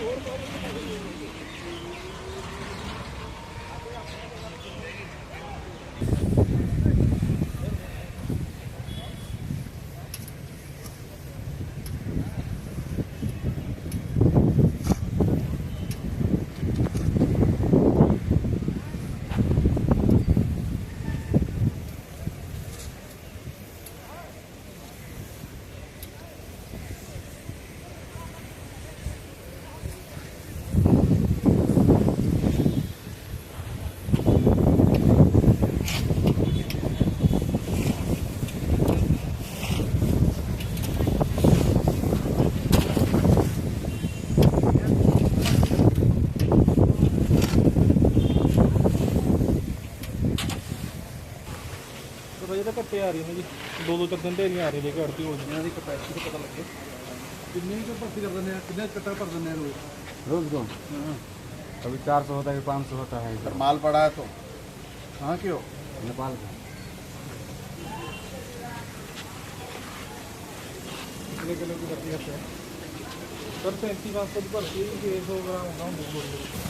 Oh, my God. ट्रकें आ रही है जी दो दो चक्कर ढेरियाँ आ रही है अड़ती हो जिन्हें की कैपेसिटी तो पता लगे कितने की भर्ती कर देने कितने कट्टा भर देने रोज रोज को कभी चार सौ होता है पाँच सौ होता है इधर माल पड़ा है तो हाँ क्यों नेपाल का कितने किलो की भर्ती करते हैं सर पैंतीस पाँच सौ की भर्ती एक सौ ग्राम होगा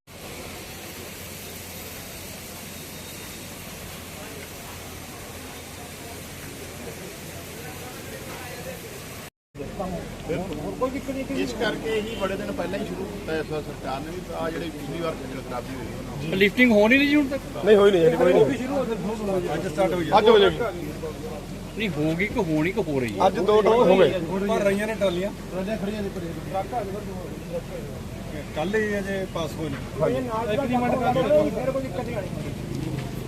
ਇਸ ਕਰਕੇ ਹੀ ਬੜੇ ਦਿਨ ਪਹਿਲਾਂ ਹੀ ਸ਼ੁਰੂ ਕੀਤਾ ਇਸ ਵਾਰ ਸਰਕਾਰ ਨੇ ਵੀ ਆ ਜਿਹੜੇ ਪਿਛਲੀ ਵਾਰ ਖੱਜਲ ਖਰਾਬੀ ਹੋਈ ਲਿਫਟਿੰਗ ਹੋ ਨਹੀਂ ਰਹੀ ਜੀ ਹੁਣ ਤੱਕ? ਨਹੀਂ ਹੋਈ ਨਹੀਂ ਕੋਈ ਨਹੀਂ। ਅੱਜ ਸਟਾਰਟ ਹੋਈ ਅੱਜ ਹੋ ਜਾਏਗੀ ਨਹੀਂ ਹੋਗੀ ਕਿ ਹੋਣੀ ਕਿ ਹੋ ਰਹੀ ਹੈ ਅੱਜ ਦੋ ਦੋ ਹੋ ਗਏ ਭਰ ਰਹੀਆਂ ਨੇ ਟਰਾਲੀਆਂ ਟਰਾਲੀਆਂ ਖੜੀਆਂ ਨੇ ਭਰੇ ਕੱਲ ਹੀ ਅਜੇ ਪਾਸ ਹੋਏ ਨੇ। ਐਗਰੀਮੈਂਟ ਕਰ ਲਓ ਫਿਰ ਕੋਈ ਦਿੱਕਤ ਨਹੀਂ ਆਣੀ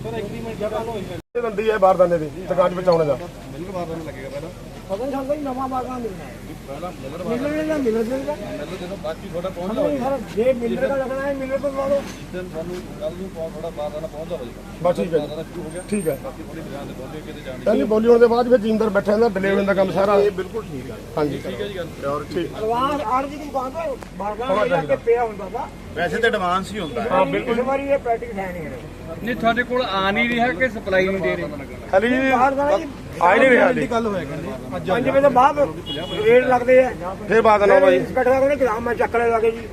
ਸਰ ਐਗਰੀਮੈਂਟ ਜਗ੍ਹਾ ਹੋਈ ਇਹ ਬੰਦੀ ਹੈ ਬਾਰਦਾਨੇ ਦੀ ਦੁਕਾਨ ਬਚਾਉਣੇ ਦਾ। ਬਿੱਲ ਬਾਰ ਨੂੰ ਲੱਗੇਗਾ ਪਹਿਲਾਂ। ਪਤਾ ਨਹੀਂ ਸਾਨੂੰ ਨਵਾਂ ਬਾਗਾ ਮਿਲਣਾ ਹੈ ਮਿਲਣੇ ਦਾ ਮਿਲਣ ਦੇਗਾ ਮੈਨੂੰ ਜਦੋਂ ਬਾਕੀ ਤੁਹਾਡਾ ਪਹੁੰਚ ਨਹੀਂ ਸਰ ਜੇ ਮਿਲਰ ਦਾ ਲੱਗਣਾ ਹੈ ਮਿਲਰ ਤੋਂ ਲਾ ਲਓ ਦਿਨ ਤੁਹਾਨੂੰ ਕੱਲ ਨੂੰ ਥੋੜਾ ਬਾਰ ਦਾ ਪਹੁੰਚਦਾ ਹੋ ਜਾਏਗਾ ਬਸ ਠੀਕ ਹੈ ਜੀ ਹੋ ਠੀਕ ਹੈ ਬਾਕੀ ਥੋੜੀ ਦੁਕਾਨ ਤੇ ਪਹੁੰਚੇ ਕਿਤੇ ਜਾਣੀ ਪਹਿਲੀ ਬੋਲੀ ਹੋਣ ਦੇ ਬਾਅਦ ਫਿਰ ਜ਼ਿਮੀਂਦਾਰ ਬੈਠਾ ਹੁੰਦਾ ਬਿਲੇ ਹੋਣ ਦਾ ਕੰਮ ਸਾਰਾ ਇਹ ਬਿਲਕੁਲ ਠੀਕ ਹੈ ਹਾਂਜੀ ਅਲਵਾਸ ਆੜ ਦੀ ਦੁਕਾਨ ਤੇ ਬਾਗਾ ਲੈ ਕੇ ਪਿਆ ਹੁੰਦਾ ਦਾ ਵੈਸੇ ਤਾਂ ਐਡਵਾਂਸ ਹੀ ਹੁੰਦਾ ਹੈ ਹਾਂ ਬਿਲਕੁਲ ਇਸ ਵਾਰੀ ਇਹ ਪ੍ਰੈਕਟਿਸ ਹੈ ਨਹੀਂ ਹੈ ਨਹੀਂ ਤੁਹਾਡੇ ਕੋਲ ਆ ਨਹੀਂ ਰਿਹਾ ਕਿ ਸਪਲਾਈ ਨਹੀਂ ਦੇ ਰਹੇ ਖਾਲੀ ਬਾਹਰ ਦਾ ਆਈ ਨਹੀਂ ਰਿਹਾ ਕੱਲ ਹੋਇਆ ਕਹਿੰਦੇ ਅੱਜ 5 ਵਜੇ ਤੋਂ ਬਾਅਦ ਰੇਟ ਲੱਗਦੇ ਆ। ਫਿਰ ਬਾਅਦ ਨਾ ਬਾਈ। ਇਨਸਪੈਕਟਰ ਕੋਲ ਗ੍ਰਾਮ ਮੈਂ ਚੱਕ ਲੈ ਲਾਗੇ ਜੀ।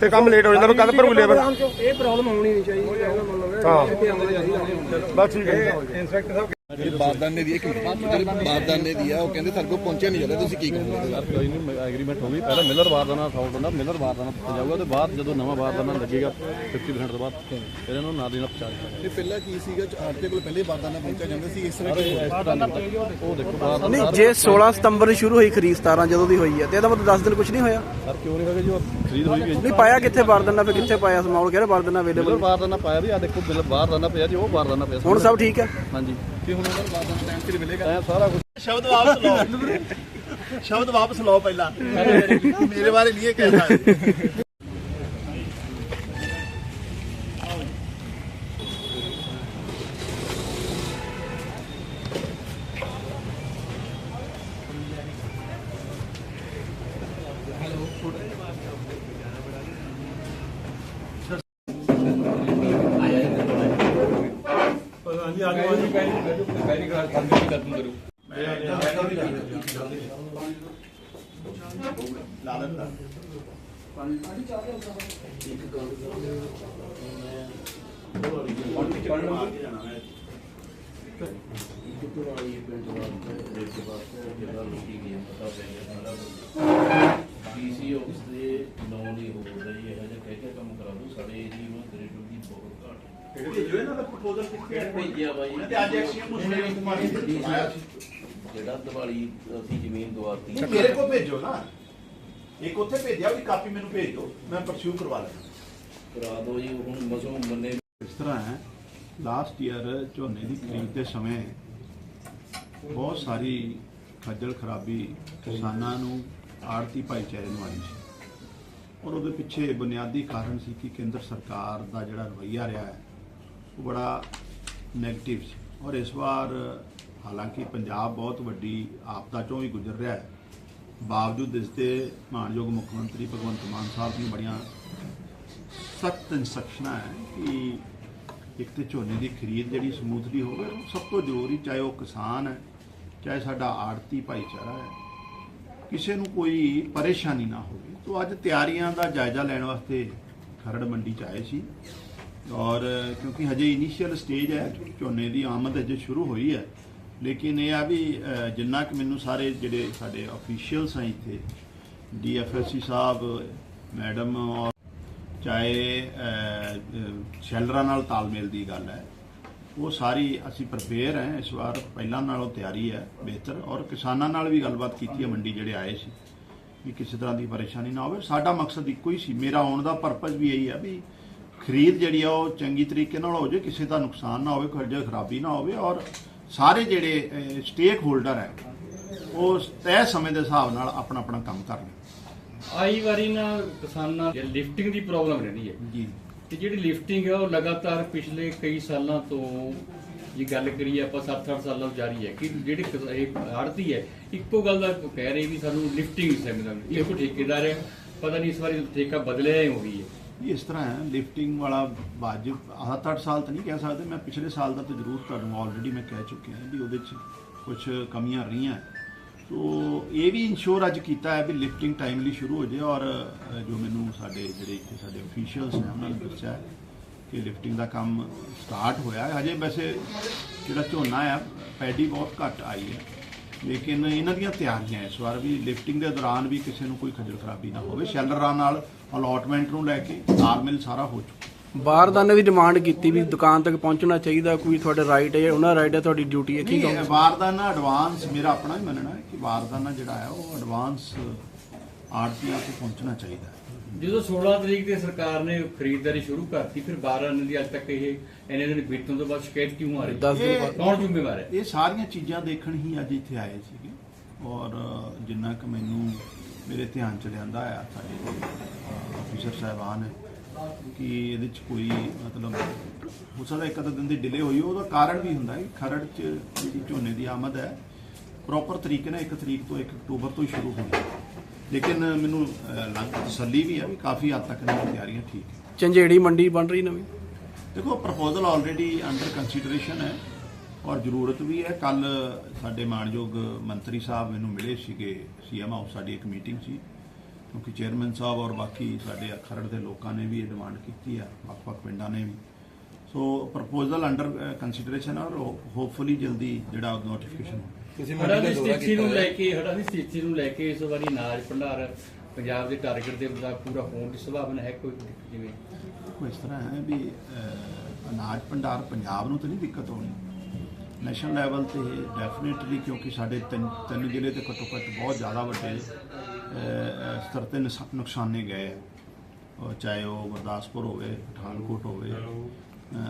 ਤੇ ਕੰਮ ਲੇਟ ਹੋ ਜਾਂਦਾ ਕਦ ਭਰੂ ਲੇਬਰ ਇਹ ਪ੍ਰੋਬਲਮ ਹੋਣੀ ਨਹੀਂ ਚਾਹੀਦੀ। ਹਾਂ। ਬਸ ਠੀਕ ਹੈ। ਜਿਹੜੀ ਬਾਰਦਾਨੇ ਦੀ ਇੱਕ ਜਿਹੜੀ ਬਾਰਦਾਨੇ ਦੀ ਆ ਉਹ ਕਹਿੰਦੇ ਸਾਡੇ ਕੋਲ ਪਹੁੰਚਿਆ ਨਹੀਂ ਜਾਂਦਾ ਤੁਸੀਂ ਕੀ ਕਹੋਗੇ ਯਾਰ ਕੋਈ ਨਹੀਂ ਐਗਰੀਮੈਂਟ ਹੋ ਗਈ। ਪਹਿਲਾਂ ਮਿਲਰ ਬਾਰਦਾਨਾ ਸਾਊਟ ਹੁੰਦਾ ਮਿਲਰ ਬਾਰਦਾਨਾ ਦਿੱਤਾ ਜਾਊਗਾ ਤੇ ਬਾਅਦ ਜਦੋਂ ਨਵਾਂ ਬਾਰਦਾਨਾ ਲੱਗੇਗਾ 50% ਤੋਂ ਬਾਅਦ ਫਿਰ ਇਹਨਾਂ ਨੂੰ ਨਾਲ ਦੀ ਨਾਲ ਪਹੁੰਚਾ ਦਿੱਤਾ ਇਹ ਪਹਿਲਾਂ ਕੀ ਸੀਗਾ ਆੜਤੇ ਕੋਲ ਪਹਿਲੇ ਬਾਰਦਾਨਾ ਪਹੁੰਚਿਆ ਜਾਂਦਾ ਸੀ ਇਸ ਤਰ੍ਹਾਂ ਜਾਊਗਾ ਇਸ ਤਰ੍ਹਾਂ ਨਹੀਂ ਹੁੰਦਾ। ਉਹ ਦੇਖੋ ਬਾਰਦਾਨਾ ਨਹੀਂ ਜੇ 16 ਸਤੰਬਰ ਨੂੰ ਸ਼ੁਰੂ ਹੋਈ ਖਰੀਦ 17 ਜਦੋਂ ਦੀ ਹੋਈ ਹੈ ਤੇ ਇਹਦਾ ਮਤਲਬ 10 ਦਿਨ ਕੁਝ ਨਹੀਂ ਹੋਇਆ? ਸਰ ਕਿਉਂ ਨਹੀਂ ਹੋਗਾ ਜੀ ਉਹ ਖਰੀਦ ਹੋਈ ਗਈ। ਨਹੀਂ ਪਾਇਆ ਕਿੱਥੇ ਬਾਰਦਨਾ ਫਿਰ ਕਿੱਥੇ ਪਾਇਆ? ਸਮਾਲ ਕਿਹੜਾ ਬਾਰਦਨਾ ਮਿਲਰ ਅਵੇਲੇਬਲ ਬਾਰਦਾਨਾ ਪਾਇਆ ਵੀ ਆ ਦੇਖੋ ਮਿਲਰ ਬਾਰਦਾਨਾ ਪਿਆ ਜੀ ਉਹ ਬਾਰਦਾਨਾ ਪਿਆ ਹੁਣ ਸਭ ਠੀਕ ਹੈ? ਹਾਂਜੀ। ਕਿ ਹੁਣ ਉਹਨਾਂ ਟਾਈਮ ਤੇ ਮਿਲੇਗਾ। ਐ ਸਾਰਾ ਕੁਝ ਸ਼ਬਦ ਵਾਪਸ ਲਓ। ਸ਼ਬਦ ਵਾਪਸ ਲਓ ਪਹਿਲਾਂ। ਮੇਰੇ ਬਾਰੇ ਨਹੀਂ ਇਹ ਕਹਿਣਾ। ਲਾ ਲੈਂਦਾ। ਡੀਸੀ ਆਫਿਸ ਦੇ ਨੌਨ ਹੀ ਹੋ ਰਿਹਾ ਜੀ ਇਹ ਜਿਹਾ ਕਹਿ ਕੇ ਕੰਮ ਕਰਾ ਦੋ ਸਾਡੇ ਏਰੀਆ ਵਿੱਚ ਗ੍ਰੇਡ ਦੀ ਬਹੁਤ ਘਾਟ ਹੈ। ਭੇਜੋ ਇਹਨਾਂ ਦਾ ਪ੍ਰਪੋਜ਼ਲ ਕਿੱਥੇ ਭੇਜਿਆ ਬਾਈ। ਤੇ ਅੱਜ ਐਕਸੀਅਮ ਮੁਸਲਿਮ ਕੁਮਾਰੀ ਜਿਹੜਾ ਦਿਵਾਲੀ ਅਸੀਂ ਜ਼ਮੀਨ ਦਵਾਤੀ ਮੇਰੇ ਕੋਲ ਭੇਜੋ ਨਾ। ਇੱਕ ਉੱਥੇ ਭੇਜਿਆ ਉਹਦੀ ਕਾਪੀ ਮੈਨੂੰ ਭੇਜ ਦਿਓ ਮੈਂ ਪਰਸਿਊ ਕਰਵਾ ਲੈਣਾ ਕਰਾ ਦਿਓ ਜੀ ਹੁਣ ਮਸੋਂ ਮੰਨੇ ਇਸ ਤਰ੍ਹਾਂ ਹੈ ਲਾਸਟ ਈਅਰ ਝੋਨੇ ਦੀ ਖਰੀਦ ਦੇ ਸਮੇਂ ਬਹੁਤ ਸਾਰੀ ਖੱਜਲ ਖਰਾਬੀ ਕਿਸਾਨਾਂ ਨੂੰ ਆੜਤੀ ਭਾਈਚਾਰੇ ਨੂੰ ਆਈ ਸੀ। ਔਰ ਉਹਦੇ ਪਿੱਛੇ ਬੁਨਿਆਦੀ ਕਾਰਨ ਸੀ ਕਿ ਕੇਂਦਰ ਸਰਕਾਰ ਦਾ ਜਿਹੜਾ ਰਵੱਈਆ ਰਿਹਾ ਹੈ ਉਹ ਬੜਾ ਨੈਗੇਟਿਵ ਸੀ। ਔਰ ਇਸ ਵਾਰ ਹਾਲਾਂਕਿ ਪੰਜਾਬ ਬਹੁਤ ਵੱਡੀ ਆਪਦਾ ਚੋਂ ਵੀ ਗੁਜ਼ਰ ਰਿਹਾ ਹੈ। ਬਾਵਜੂਦ ਇਸ ਦੇ ਮਾਨਯੋਗ ਮੁੱਖ ਮੰਤਰੀ ਭਗਵੰਤ ਮਾਨ ਸਾਹਿਬ ਨੇ ਬੜੀਆਂ ਸਖਤ ਇਨਸਟਰਕਸ਼ਨਾਂ ਹੈ ਕਿ ਇੱਕ ਤੇ ਝੋਨੇ ਦੀ ਖਰੀਦ ਜਿਹੜੀ ਸਮੂਥਲੀ ਹੋਵੇ, ਉਹ ਸਭ ਤੋਂ ਜ਼ਰੂਰੀ ਚਾਹੇ ਉਹ ਕਿਸਾਨ ਹੈ, ਚਾਹੇ ਸਾਡਾ ਆੜਤੀ ਭਾਈਚਾਰਾ ਹੈ, ਕਿਸੇ ਨੂੰ ਕੋਈ ਪਰੇਸ਼ਾਨੀ ਨਾ ਹੋਵੇ। ਤੋਂ ਅੱਜ ਤਿਆਰੀਆਂ ਦਾ ਜਾਇਜ਼ਾ ਲੈਣ ਵਾਸਤੇ ਖਰੜ ਮੰਡੀ ਚ ਆਏ ਸੀ ਔਰ ਕਿਉਂਕਿ ਹਜੇ ਇਨੀਸ਼ੀਅਲ ਸਟੇਜ ਹੈ, ਝੋਨੇ ਦੀ ਆਮਦ ਅਜੇ ਸ਼ੁਰੂ ਹੋਈ ਹੈ। ਲੇਕਿਨ ਇਹ ਆ ਵੀ ਜਿੰਨਾ ਕਿ ਮੈਨੂੰ ਸਾਰੇ ਜਿਹੜੇ ਸਾਡੇ ਅਫੀਸ਼ੀਅਲਸ ਆ ਇੱਥੇ ਡੀਐਫਐਸਸੀ ਸਾਹਿਬ, ਮੈਡਮ ਔਰ ਚਾਹੇ ਸ਼ੈਲਰਾਂ ਨਾਲ ਤਾਲਮੇਲ ਦੀ ਗੱਲ ਹੈ, ਉਹ ਸਾਰੀ ਅਸੀਂ ਪ੍ਰਪੇਅਰ ਹੈ, ਇਸ ਵਾਰ ਪਹਿਲਾਂ ਨਾਲੋਂ ਤਿਆਰੀ ਹੈ, ਬਿਹਤਰ, ਔਰ ਕਿਸਾਨਾਂ ਨਾਲ ਵੀ ਗੱਲਬਾਤ ਕੀਤੀ ਹੈ, ਮੰਡੀ ਜਿਹੜੇ ਆਏ ਸੀ, ਵੀ ਕਿਸੇ ਤਰ੍ਹਾਂ ਦੀ ਪਰੇਸ਼ਾਨੀ ਨਾ ਹੋਵੇ। ਸਾਡਾ ਮਕਸਦ ਇੱਕੋ ਹੀ ਸੀ, ਮੇਰਾ ਆਉਣ ਦਾ ਪਰਪਸ ਵੀ ਇਹੀ ਆ ਵੀ ਖਰੀਦ ਜਿਹੜੀ ਆ, ਉਹ ਚੰਗੀ ਤਰੀਕੇ ਨਾਲ ਹੋ ਜਾਏ ਕਿਸੇ ਦਾ ਨੁਕਸਾਨ ਨਾ ਹੋਵੇ ਖਰਜਾ ਖਰਾਬੀ ਨਾ ਹੋਵੇ, ਔਰ ਸਾਰੇ ਜਿਹੜੇ ਸਟੇਕ ਹੋਲਡਰ ਹੈ ਉਹ ਤੈਅ ਸਮੇਂ ਦੇ ਹਿਸਾਬ ਨਾਲ ਆਪਣਾ ਆਪਣਾ ਕੰਮ ਕਰ ਲੈਣ ਆਈ ਵਾਰੀ ਨਾ ਕਿਸਾਨਾਂ ਦੀ ਲਿਫਟਿੰਗ ਦੀ ਪ੍ਰੋਬਲਮ ਰਹਿੰਦੀ ਹੈ। ਜੀ। ਤੇ ਜਿਹੜੀ ਲਿਫਟਿੰਗ ਹੈ ਉਹ ਲਗਾਤਾਰ ਪਿਛਲੇ ਕਈ ਸਾਲਾਂ ਤੋਂ ਜੇ ਗੱਲ ਕਰੀਏ ਆਪਾਂ 7-8 ਸਾਲਾਂ ਤੋਂ ਜਾਰੀ ਹੈ ਕਿ ਜਿਹੜੇ ਇਹ ਆੜਤੀ ਹੈ ਇੱਕੋ ਗੱਲ ਦਾ ਕਹਿ ਰਹੇ ਵੀ ਸਾਨੂੰ ਲਿਫਟਿੰਗ ਸੈਮੀਨਾਰ ਇੱਕੋ ਠੇਕੇਦਾਰ ਹੈ। ਪਤਾ ਨਹੀਂ ਇਸ ਵਾਰੀ ਠੇਕਾ ਬਦਲਿਆ ਹੀ ਹੋ ਗਈ ਹੈ। ਇਹ ਇਸ ਤਰ੍ਹਾਂ ਹੈ ਲਿਫਟਿੰਗ ਵਾਲਾ ਵਾਜਬ ਆਹ 8 ਸਾਲ ਤਾਂ ਨਹੀਂ ਕਹਿ ਸਕਦੇ, ਮੈਂ ਪਿਛਲੇ ਸਾਲ ਦਾ ਤਾਂ ਜ਼ਰੂਰ ਤੁਹਾਨੂੰ ਆਲਰੇਡੀ ਮੈਂ ਕਹਿ ਚੁੱਕਿਆ ਵੀ ਉਹਦੇ 'ਚ ਕੁਝ ਕਮੀਆਂ ਰਹੀਆਂ ਸੋ ਇਹ ਵੀ ਇਨਸ਼ੋਰ ਅੱਜ ਕੀਤਾ ਹੈ ਵੀ ਲਿਫਟਿੰਗ ਟਾਈਮਲੀ ਸ਼ੁਰੂ ਹੋ ਜਾਏ ਔਰ ਜੋ ਮੈਨੂੰ ਸਾਡੇ ਜਿਹੜੇ ਇੱਥੇ ਸਾਡੇ ਅਫੀਸ਼ੀਅਲਸ ਨੇ, ਉਹਨਾਂ ਨੇ ਦੱਸਿਆ ਕਿ ਲਿਫਟਿੰਗ ਦਾ ਕੰਮ ਸਟਾਰਟ ਹੋਇਆ ਹੈ। ਹਜੇ ਵੈਸੇ ਜਿਹੜਾ ਝੋਨਾ ਆ ਪੈਡੀ ਬਹੁਤ ਘੱਟ ਆਈ ਹੈ, ਲੇਕਿਨ ਇਹਨਾਂ ਦੀਆਂ ਤਿਆਰੀਆਂ ਇਸ ਵਾਰ ਵੀ ਲਿਫਟਿੰਗ ਦੇ ਦੌਰਾਨ ਵੀ ਕਿਸੇ ਨੂੰ ਕੋਈ ਖੱਜਲ ਖਰਾਬੀ ਨਾ ਹੋਵੇ। ਸ਼ੈਲਰਾਂ ਨਾਲ ਅਲਾਟਮੈਂਟ ਨੂੰ ਲੈ ਕੇ ਤਾਲਮੇਲ ਸਾਰਾ ਹੋ ਚੁੱਕਾ। ਬਾਰਦਾਨੇ ਦੀ ਡਿਮਾਂਡ ਕੀਤੀ ਵੀ ਦੁਕਾਨ ਤੱਕ ਪਹੁੰਚਣਾ ਚਾਹੀਦਾ ਕੋਈ ਤੁਹਾਡਾ ਰਾਈਟ ਹੈ ਉਹਨਾਂ ਰਾਈਟ ਹੈ ਤੁਹਾਡੀ ਡਿਊਟੀ ਹੈ ਕੀ ਨਹੀਂ ਕਹੋਗੇ? ਵਾਰਦਾਨਾ ਐਡਵਾਂਸ ਮੇਰਾ ਆਪਣਾ ਹੀ ਮੰਨਣਾ ਹੈ ਕਿ ਵਾਰਦਾਨਾ ਜਿਹੜਾ ਹੈ ਉਹ ਐਡਵਾਂਸ ਆਰਟੀਆ ਤੇ ਪਹੁੰਚਣਾ ਚਾਹੀਦਾ ਹੈ। ਜਦੋਂ 16 ਤਰੀਕ ਤੇ ਸਰਕਾਰ ਨੇ ਖਰੀਦਦਾਰੀ ਸ਼ੁਰੂ ਕਰਤੀ ਫਿਰ 12 ਦਿਨ ਦੀ ਅੱਜ ਤੱਕ ਇਹ ਇੰਨੇ ਦਿਨ ਬੀਤਣ ਤੋਂ ਬਾਅਦ ਸ਼ਿਕਾਇਤ ਕਿਉਂ ਆ ਰਹੀ? ਦਸ ਦਿਨ ਇਹ- ਬਾਅਦ। ਕੌਣ ਜ਼ਿੰਮੇਵਾਰ ਹੈ? ਇਹ ਸਾਰੀਆਂ ਚੀਜ਼ਾਂ ਦੇਖਣ ਹੀ ਅੱਜ ਇੱਥੇ ਆਏ ਸੀਗੇ ਔਰ ਜਿੰਨਾ ਕਿ ਮੈਨੂੰ ਮੇਰੇ ਧਿਆਨ ਚ ਲਿਆਂਦਾ ਆ ਸਾਡੇ ਅਫੀਸਰ ਸਾਹਿਬਾਨ ਹੈ ਕਿ ਇਹਦੇ ਚ ਕੋਈ ਮਤਲਬ ਹੋ ਸਕਦਾ ਇੱਕ ਅੱਧਾ ਦਿਨ ਦੀ ਡਿਲੇ ਹੋਈ ਉਹਦਾ ਕਾਰਨ ਵੀ ਹੁੰਦਾ ਹੈ ਖਰੜ ਚ ਜਿਹੜੀ ਝੋਨੇ ਦੀ ਆਮਦ ਹੈ ਪ੍ਰੋਪਰ ਤਰੀਕੇ ਨਾਲ 1 ਤਰੀਕ ਤੋਂ 1 ਅਕਤੂਬਰ ਤੋਂ ਹੀ ਸ਼ੁਰੂ ਹੋਈ ਹੈ। ਲੇਕਿਨ ਮੈਨੂੰ ਲੱਗ ਤਸੱਲੀ ਵੀ ਹੈ ਵੀ ਕਾਫੀ ਹੱਦ ਤੱਕ ਇਹਨਾਂ ਦੀ ਤਿਆਰੀਆਂ ਠੀਕ ਹੈ। ਮੰਡੀ ਬਣ ਰਹੀ ਨਵੀਂ? ਦੇਖੋ ਪ੍ਰਪੋਜ਼ਲ ਆਲਰੇਡੀ ਅੰਡਰ ਕੰਸੀਡਰੇਸ਼ਨ ਹੈ ਔਰ ਜ਼ਰੂਰਤ ਵੀ ਹੈ। ਕੱਲ ਸਾਡੇ ਮਾਨਯੋਗ ਮੰਤਰੀ ਸਾਹਿਬ ਮੈਨੂੰ ਮਿਲੇ ਸੀਗੇ ਸੀਐਮ ਹਾਊਸ ਸਾਡੀ ਇੱਕ ਮੀਟਿੰਗ ਸੀ। ਕਿਉਂਕਿ ਚੇਅਰਮੈਨ ਸਾਹਿਬ ਔਰ ਬਾਕੀ ਸਾਡੇ ਖਰੜ ਦੇ ਲੋਕਾਂ ਨੇ ਵੀ ਇਹ ਡਿਮਾਂਡ ਕੀਤੀ ਹੈ ਵੱਖ-ਵੱਖ ਪਿੰਡਾਂ ਨੇ ਵੀ। ਸੋ ਪ੍ਰਪੋਜ਼ਲ ਅੰਡਰ ਕੰਸੀਡਰੇਸ਼ਨ ਔਰ ਹੋਪਫੁਲੀ ਜਲਦੀ ਜਿਹੜਾ ਨੋਟੀਫਿਕੇਸ਼ਨ ਹੜਾ ਦੀ ਸਥਿਤੀ ਨੂੰ ਲੈ ਕੇ ਹੜਾ ਦੀ ਸਥਿਤੀ ਨੂੰ ਲੈ ਕੇ ਇਸ ਵਾਰੀ ਅਨਾਜ ਭੰਡਾਰ ਪੰਜਾਬ ਦੇ ਟਾਰਗੇਟ ਦੇ ਮੁਤਾਬਕ ਪੂਰਾ ਹੋਣ ਦੀ ਸੰਭਾਵਨਾ ਹੈ ਕੋਈ ਜਿਵੇਂ? ਦੇਖੋ ਇਸ ਤਰ੍ਹਾਂ ਹੈ ਵੀ ਅਨਾਜ ਭੰਡਾਰ ਪੰਜਾਬ ਨੂੰ ਤਾਂ ਨਹੀਂ ਦਿੱਕਤ ਆਉਣੀ ਨੈਸ਼ਨਲ ਲੈਵਲ ਤੇ ਡੈਫੀਨਿਟਲੀ ਕਿਉਂਕਿ ਸਾਡੇ ਤਿੰਨ ਤਿੰਨ ਜ਼ਿਲ੍ਹੇ ਤੇ ਘੱਟੋ ਘੱਟ ਬਹੁਤ ਜ਼ਿਆਦਾ ਵੱਡੇ ਸਤਰ ਤੇ ਨੁਕਸਾ- ਨੁਕਸਾਨੇ ਗਏ ਹੈ ਚਾਹੇ ਉਹ ਗੁਰਦਾਸਪੁਰ ਹੋਵੇ, ਪਠਾਨਕੋਟ ਹੋਵੇ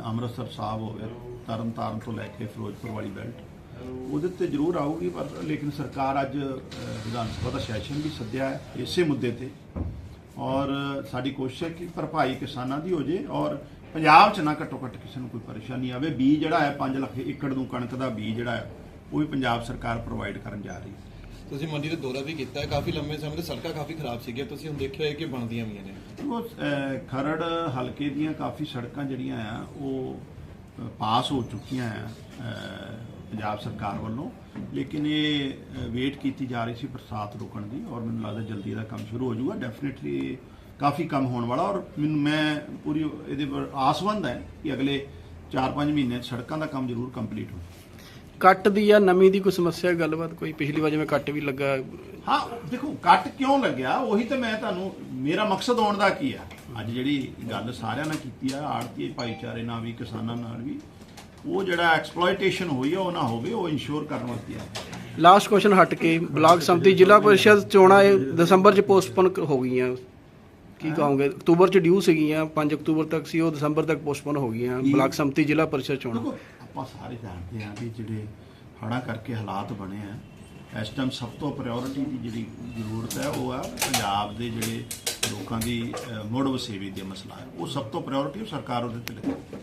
ਅੰਮ੍ਰਿਤਸਰ ਸਾਹਿਬ ਹੋਵੇ, ਤਰਨਤਾਰਨ ਤੋਂ ਲੈ ਕੇ ਫਿਰੋਜ਼ਪੁਰ ਵਾਲੀ ਬੈਲਟ ਉਹਦੇ ਤੇ ਜ਼ਰੂਰ ਆਊਗੀ, ਪਰ ਲੇਕਿਨ ਸਰਕਾਰ ਅੱਜ ਵਿਧਾਨ ਸਭਾ ਦਾ ਸੈਸ਼ਨ ਵੀ ਸੱਦਿਆ ਹੈ ਇਸੇ ਮੁੱਦੇ ਤੇ। ਔਰ ਸਾਡੀ ਕੋਸ਼ਿਸ਼ ਹੈ ਕਿ ਭਰਪਾਈ ਕਿਸਾਨਾਂ ਦੀ ਹੋ ਜੇ ਔਰ ਪੰਜਾਬ 'ਚ ਨਾ ਘੱਟੋ ਘੱਟ ਕਿਸੇ ਨੂੰ ਕੋਈ ਪਰੇਸ਼ਾਨੀ ਆਵੇ। ਬੀਜ ਜਿਹੜਾ ਹੈ 5 ਲੱਖ ਏਕੜ ਨੂੰ ਕਣਕ ਦਾ ਬੀਜ ਜਿਹੜਾ ਹੈ ਉਹ ਵੀ ਪੰਜਾਬ ਸਰਕਾਰ ਪ੍ਰੋਵਾਈਡ ਕਰਨ ਜਾ ਰਹੀ ਹੈ। ਤੁਸੀਂ ਮੰਡੀ ਦਾ ਦੌਰਾ ਵੀ ਕੀਤਾ ਹੈ ਕਾਫੀ ਲੰਮੇ ਸਮੇਂ ਤੋਂ ਸੜਕਾਂ ਕਾਫੀ ਖਰਾਬ ਸੀਗੀਆਂ। ਤੁਸੀਂ ਹੁਣ ਦੇਖਿਆ ਹੈ ਕਿ ਬਣਦੀਆਂ ਵੀ ਨੇ। ਉਹ ਖਰੜ ਹਲਕੇ ਦੀਆਂ ਕਾਫੀ ਸੜਕਾਂ ਜਿਹੜੀਆਂ ਆ ਉਹ ਪਾਸ ਹੋ ਚੁੱਕੀਆਂ ਆ। ਪੰਜਾਬ ਸਰਕਾਰ ਵੱਲੋਂ ਲੇਕਿਨ ਇਹ ਵੇਟ ਕੀਤੀ ਜਾ ਰਹੀ ਸੀ ਬਰਸਾਤ ਰੁਕਣ ਦੀ ਔਰ ਮੈਨੂੰ ਲੱਗਦਾ ਜਲਦੀ ਦਾ ਕੰਮ ਸ਼ੁਰੂ ਹੋ ਜਾਊਗਾ। ਡੈਫੀਨਿਟਲੀ ਕਾਫੀ ਕੰਮ ਹੋਣ ਵਾਲਾ ਔਰ ਮੈਨੂੰ ਮੈਂ ਪੂਰੀ ਇਹਦੇ ਪਰ ਆਸਵੰਦ ਹੈ ਕਿ ਅਗਲੇ 4-5 ਮਹੀਨੇ 'ਚ ਸੜਕਾਂ ਦਾ ਕੰਮ ਜ਼ਰੂਰ ਕੰਪਲੀਟ ਹੋ ਕੱਟ ਦੀ ਜਾਂ ਨਮੀ ਦੀ ਕੋਈ ਸਮੱਸਿਆ ਗੱਲਬਾਤ ਕੋਈ ਪਿਛਲੀ ਵਾਰ ਜਿਵੇਂ ਕੱਟ ਵੀ ਲੱਗਾ? ਹਾਂ ਦੇਖੋ ਕੱਟ ਕਿਉਂ ਲੱਗਿਆ? ਉਹੀ ਤਾਂ ਮੈਂ ਤੁਹਾਨੂੰ ਮੇਰਾ ਮਕਸਦ ਆਉਣ ਦਾ ਕੀ ਆ? ਅੱਜ ਜਿਹੜੀ ਗੱਲ ਸਾਰਿਆਂ ਨਾਲ ਕੀਤੀ ਆ ਆੜਤੀ ਭਾਈਚਾਰੇ ਨਾਲ ਵੀ ਕਿਸਾਨਾਂ ਨਾਲ ਵੀ ਉਹ ਜਿਹੜਾ ਐਕਸਪਲੋਇਟੇਸ਼ਨ ਹੋਈ ਆ ਉਹ ਨਾ ਹੋਵੇ ਉਹ ਇਨਸ਼ੋਰ ਕਰਨ ਵਾਸਤੇ ਆ। ਲਾਸਟ ਕੁਐਸਚਨ ਹਟ ਕੇ ਬਲਾਕ ਸੰਮਤੀ ਜ਼ਿਲ੍ਹਾ ਪਰਿਸ਼ਦ ਚੋਣਾਂ ਇਹ ਦਸੰਬਰ ਚ ਪੋਸਟਪੋਨ ਹੋ ਗਈਆਂ। ਕੀ ਕਹੋਗੇ? ਅਕਤੂਬਰ ਚ ਡਿਊ ਸੀਗੀਆਂ 5 ਅਕਤੂਬਰ ਤੱਕ ਸੀ ਉਹ ਦਸੰਬਰ ਤੱਕ ਪੋਸਟਪੋਨ ਹੋ ਗਈਆਂ ਬਲਾਕ ਸੰਮਤੀ ਜ਼ਿਲ੍ਹਾ ਪਰਿਸ਼ਦ ਚੋਣ। ਆਪਾਂ ਸਾਰੇ ਜਾਣਦੇ ਹਾਂ ਵੀ ਜਿਹੜੇ ਹੜ੍ਹਾਂ ਕਰਕੇ ਹਾਲਾਤ ਬਣੇ ਆ ਇਸ ਟਾਈਮ ਸਭ ਤੋਂ ਪ੍ਰਾਇੋਰਟੀ ਦੀ ਜਿਹੜੀ ਜ਼ਰੂਰਤ ਹੈ ਉਹ ਆ ਪੰਜਾਬ ਦੇ ਜਿਹੜੇ ਲੋਕਾਂ ਦੀ ਮੁੜ ਵਸੇਵੇ ਦੇ ਮਸਲਾ ਹੈ। ਉਹ ਸਭ ਤੋਂ ਪ੍ਰਾਇੋਰਟੀ ਸਰਕਾਰ ਉਹਦੇ ਤੇ ਲੱਗੀ।